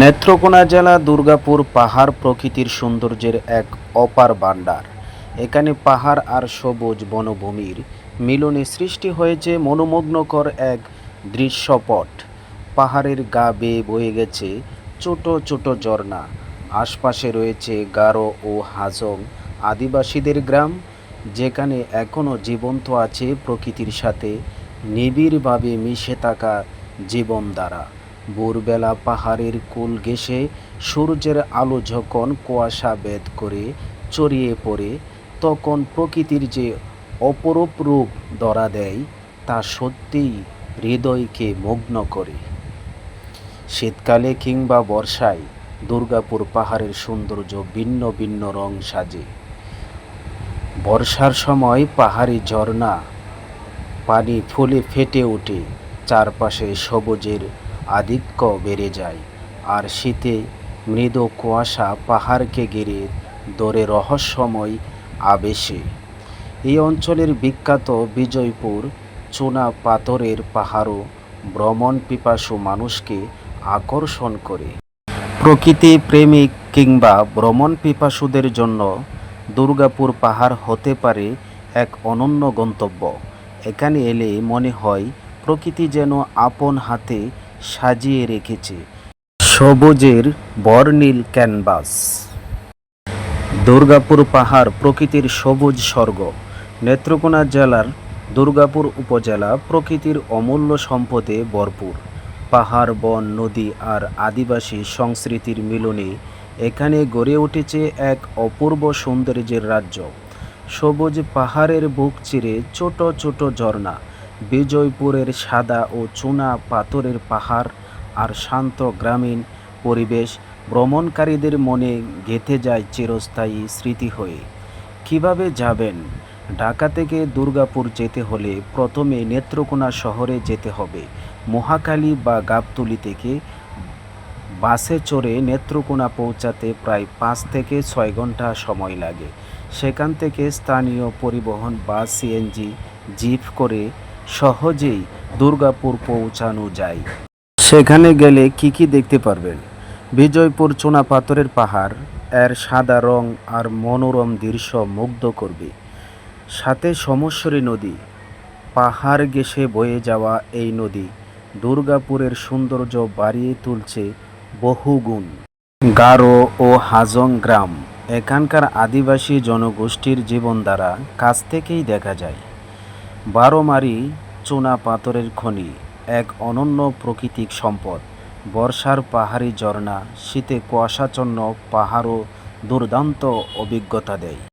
নেত্রকোনা জেলা দুর্গাপুর পাহাড় প্রকৃতির সৌন্দর্যের এক অপার ভাণ্ডার। এখানে পাহাড় আর সবুজ বনভূমির মিলনে সৃষ্টি হয়েছে মনোমগ্নকর এক দৃশ্যপট। পাহাড়ের গা বেয়ে বয়ে গেছে ছোট ছোট ঝর্ণা। আশপাশে রয়েছে গারো ও হাজং আদিবাসীদের গ্রাম, যেখানে এখনও জীবন্ত আছে প্রকৃতির সাথে নিবিড়ভাবে মিশে থাকা জীবনধারা ভোরবেলা পাহাড়ের কোল ঘেঁষে সূর্যের আলো যখন কুয়াশা ভেদ করে ছড়িয়ে পড়ে, তখন প্রকৃতির যে অপরূপ রূপ ধরা দেয়, তা সত্যিই হৃদয়কে মগ্ন করে। শীতকালে কিংবা বর্ষায় দুর্গাপুর পাহাড়ের সৌন্দর্য ভিন্ন ভিন্ন রং সাজে। বর্ষার সময় পাহাড়ি ঝর্ণা, পানি ফুলে ফেটে ওঠে, চারপাশে সবুজের আধিক্য বেড়ে যায়। আর শীতে মৃদু কুয়াশা পাহাড়কে ঘিরে ধরে রহস্যময় আবেশে। এই অঞ্চলের বিখ্যাত বিজয়পুর চুনা পাথরের পাহাড়ও ভ্রমণ পিপাসু মানুষকে আকর্ষণ করে। প্রকৃতি প্রেমিক কিংবা ভ্রমণ পিপাসুদের জন্য দুর্গাপুর পাহাড় হতে পারে এক অনন্য গন্তব্য। এখানে এলে মনে হয় প্রকৃতি যেন আপন হাতে সাজিয়ে রেখেছে। সবুজের বর্ণিল ক্যানভাস। দুর্গাপুর পাহাড় প্রকৃতির সবুজ স্বর্গ। নেত্রকোনা জেলার দুর্গাপুর উপজেলা প্রকৃতির অমূল্য সম্পদে ভরপুর। পাহাড়, বন, নদী আর আদিবাসী সংস্কৃতির মিলনে এখানে গড়ে উঠেছে এক অপূর্ব সৌন্দর্যের রাজ্য। সবুজ পাহাড়ের বুক চিরে ছোট ছোট ঝর্ণা। বিজয়পুরের সাদা ও চুনা পাথরের পাহাড় আর শান্ত গ্রামীণ পরিবেশ ভ্রমণকারীদের মনে গেঁথে যায় চিরস্থায়ী স্মৃতি হয়ে। কীভাবে যাবেন? ঢাকা থেকে দুর্গাপুর যেতে হলে প্রথমে নেত্রকোনা শহরে যেতে হবে। মহাখালী বা গাবতলী থেকে বাসে চড়ে নেত্রকোনা পৌঁছাতে প্রায় পাঁচ থেকে ছয় ঘণ্টা সময় লাগে। সেখান থেকে স্থানীয় পরিবহন বাস সিএনজি জিপ করে সহজেই দুর্গাপুর পৌঁছানো যায়। সেখানে গেলে কি কি দেখতে পারবেন? বিজয়পুর চুনা পাথরের পাহাড়, এর সাদা রং আর মনোরম দৃশ্য মুগ্ধ করবে। সাথে সমস্বরী নদী, পাহাড় ঘেঁষে বয়ে যাওয়া এই নদী দুর্গাপুরের সৌন্দর্য বাড়িয়ে তুলছে বহুগুণ গারো ও হাজং গ্রাম, এখানকার আদিবাসী জনগোষ্ঠীর জীবনধারা কাছ থেকেই দেখা যায়। বারোমারি চুনা পাথরের খনি, এক অনন্য প্রাকৃতিক সম্পদ। বর্ষার পাহাড়ি ঝর্ণা শীতে কুয়াশাচ্ছন্ন পাহাড়ও দুর্দান্ত অভিজ্ঞতা দেয়।